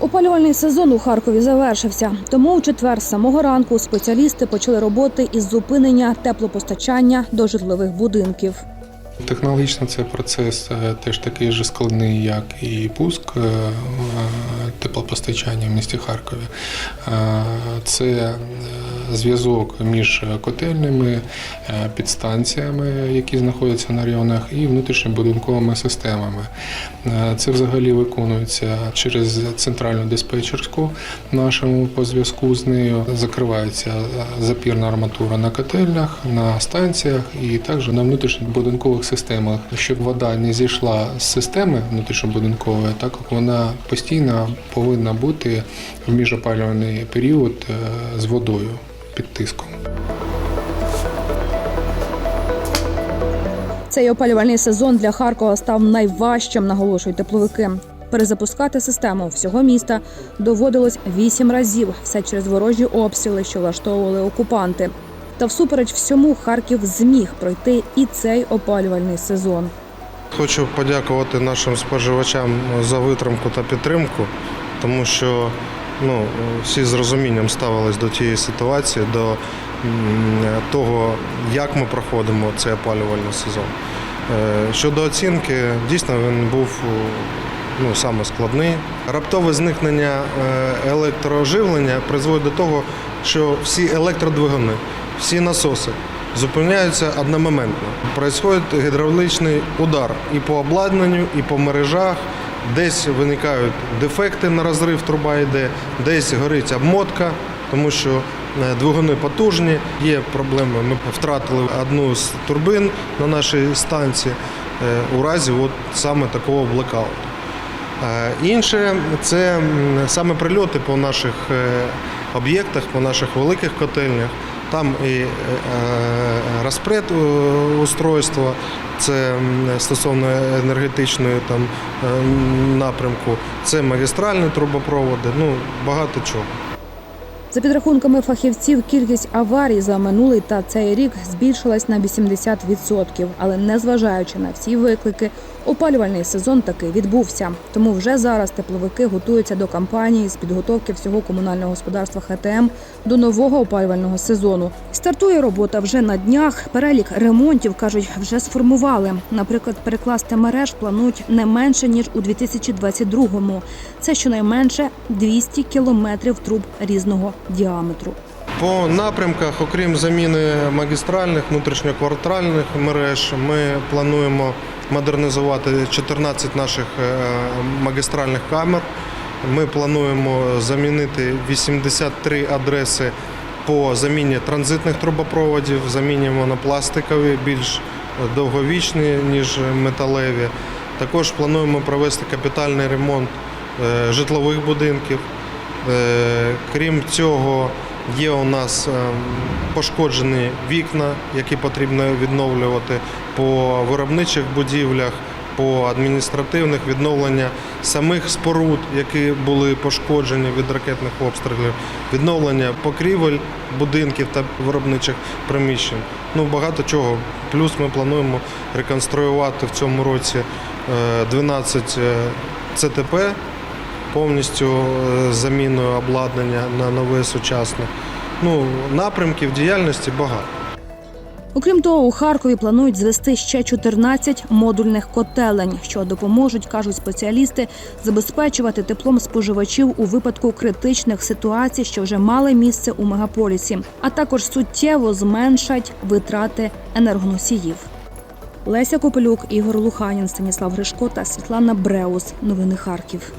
Опалювальний сезон у Харкові завершився. Тому у четвер з самого ранку спеціалісти почали роботи із зупинення теплопостачання до житлових будинків. Технологічно цей процес е, теж такий же складний, як і пуск е, е, теплопостачання в місті Харкові. Це зв'язок між котельнями, е, підстанціями, які знаходяться на районах, і внутрішньобудинковими системами. Це взагалі виконується через центральну диспетчерську нашому по зв'язку з нею. Закривається запірна арматура на котельнях, на станціях і також на внутрішньобудинкових системах, щоб вода не зійшла з системи внутрішньобудинкової, так як вона постійно повинна бути в міжопалювальний період е, з водою під тиском. Цей опалювальний сезон для Харкова став найважчим, наголошують тепловики. Перезапускати систему всього міста доводилось вісім разів, все через ворожі обстріли, що влаштовували окупанти. Та всупереч всьому Харків зміг пройти і цей опалювальний сезон. Хочу подякувати нашим споживачам за витримку та підтримку, тому що ну, всі з розумінням ставились до тієї ситуації, до того, як ми проходимо цей опалювальний сезон. Е, Щодо оцінки, дійсно він був ну, саме складний. Раптове зникнення е, електрооживлення призводить до того, що всі електродвигуни, всі насоси зупиняються одномоментно. Происходить гідравличний удар і по обладнанню, і по мережах. Десь виникають дефекти на розрив труба йде, десь горить обмотка, тому що е, двигуни потужні, є проблеми. Ми втратили одну з турбин на нашій станції е, у разі от саме такого блекауту. Е, Інше це саме прильоти по наших об'єктах, по наших великих котельнях. Там і е, е, розпред е, устройства, це стосовно енергетичної там напрямку, це магістральні трубопроводи, ну багато чого. За підрахунками фахівців, кількість аварій за минулий та цей рік збільшилась на 80%. Але незважаючи на всі виклики, опалювальний сезон таки відбувся. Тому вже зараз тепловики готуються до кампанії з підготовки всього комунального господарства ХТМ до нового опалювального сезону. Стартує робота вже на днях. Перелік ремонтів кажуть, вже сформували. Наприклад, перекласти мереж планують не менше ніж у 2022-му. Це щонайменше 200 кілометрів труб різного діаметру. По напрямках, окрім заміни магістральних, внутрішньоквартальних мереж, ми плануємо модернізувати 14 наших е, магістральних камер. Ми плануємо замінити 83 адреси по заміні транзитних трубопроводів, замінюємо на пластикові, більш довговічні, ніж металеві. Також плануємо провести капітальний ремонт е, житлових будинків. Е, Крім цього, є у нас ем, пошкоджені вікна, які потрібно відновлювати по виробничих будівлях, по адміністративних відновлення самих споруд, які були пошкоджені від ракетних обстрілів, відновлення покрівель будинків та виробничих приміщень. Ну багато чого. Плюс ми плануємо реконструювати в цьому році е, 12 е, ЦТП повністю е, заміною обладнання на нове сучасне. Ну, напрямків діяльності багато. Окрім того, у Харкові планують звести ще 14 модульних котелень, що допоможуть, кажуть спеціалісти, забезпечувати теплом споживачів у випадку критичних ситуацій, що вже мали місце у мегаполісі, а також суттєво зменшать витрати енергоносіїв. Леся Копелюк, Ігор Луханін, Станіслав Гришко та Світлана Бреус. Новини Харків.